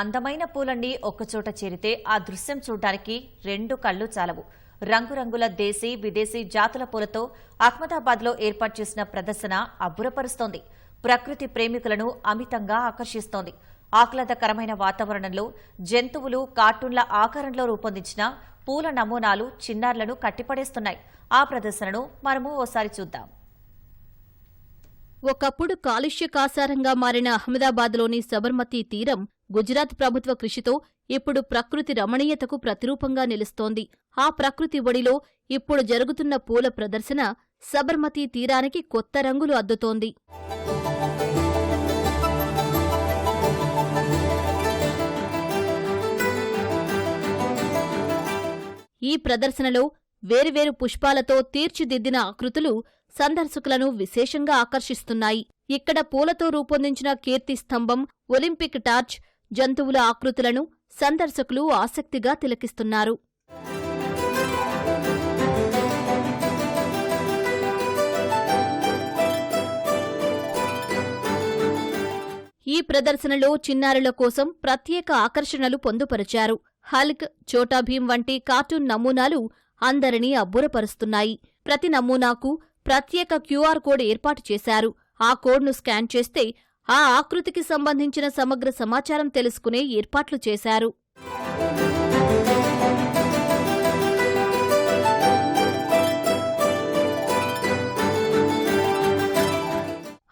అందమైన పూలన్నీ ఒక్కచోట చేరితే ఆ దృశ్యం చూడడానికి రెండు కళ్ళు చాలవు. రంగురంగుల దేశీ విదేశీ జాతుల పూలతో అహ్మదాబాద్లో ఏర్పాటు చేసిన ప్రదర్శన అబ్బురపరుస్తోంది. ప్రకృతి ప్రేమికులను అమితంగా ఆకర్షిస్తోంది. ఆహ్లాదకరమైన వాతావరణంలో జంతువులు కార్టూన్ల ఆకారంలో రూపొందించిన పూల నమూనాలు చిన్నారులను కట్టిపడేస్తున్నాయి. ఆ ప్రదర్శనను మనము ఓసారి చూద్దాం. ఒకప్పుడు కాలుష్య కాసారంగా మారిన అహ్మదాబాద్లోని సబర్మతి తీరం గుజరాత్ ప్రభుత్వ కృషితో ఇప్పుడు ప్రకృతి రమణీయతకు ప్రతిరూపంగా నిలుస్తోంది. ఆ ప్రకృతి ఒడిలో ఇప్పుడు జరుగుతున్న పూల ప్రదర్శన సబర్మతి తీరానికి కొత్త రంగులు అద్దుతోంది. ఈ ప్రదర్శనలో వేరువేరు పుష్పాలతో తీర్చిదిద్దిన ఆకృతులు సందర్శకులను విశేషంగా ఆకర్షిస్తున్నాయి. ఇక్కడ పూలతో రూపొందించిన కీర్తి స్తంభం ఒలింపిక్ టార్చ్ జంతువుల ఆకృతులను సందర్శకులు ఆసక్తిగా తిలకిస్తున్నారు. ఈ ప్రదర్శనలో చిన్నారుల కోసం ప్రత్యేక ఆకర్షణలు పొందుపరిచారు. హల్క్ చోటాభీం వంటి కార్టూన్ నమూనాలు అందరినీ అబ్బురపరుస్తున్నాయి. ప్రతి నమూనాకు ప్రత్యేక క్యూఆర్ కోడ్ ఏర్పాటు చేశారు. ఆ కోడ్ను స్కాన్ చేస్తే ఆ ఆకృతికి సంబంధించిన సమగ్ర సమాచారం తెలుసుకునే ఏర్పాట్లు చేశారు.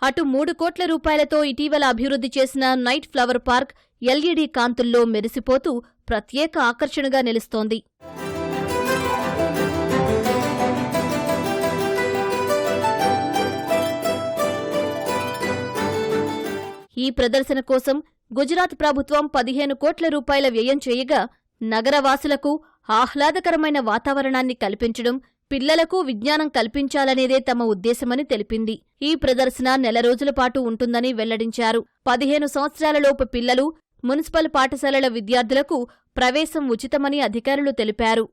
అటు మూడు కోట్ల రూపాయలతో ఇటీవల అభివృద్ధి చేసిన నైట్ ఫ్లవర్ పార్క్ ఎల్ఈడీ కాంతుల్లో మెరిసిపోతూ ప్రత్యేక ఆకర్షణగా నిలుస్తోంది. ఈ ప్రదర్శన కోసం గుజరాత్ ప్రభుత్వం పదిహేను కోట్ల రూపాయల వ్యయం చేయగా నగరవాసులకు ఆహ్లాదకరమైన వాతావరణాన్ని కల్పించడం పిల్లలకు విజ్ఞానం కల్పించాలనేదే తమ ఉద్దేశమని తెలిపింది. ఈ ప్రదర్శన నెల రోజుల పాటు ఉంటుందని వెల్లడించారు. పదిహేను సంవత్సరాలలోపు పిల్లలు మున్సిపల్ పాఠశాలల విద్యార్థులకు ప్రవేశం ఉచితమని అధికారులు తెలిపారు.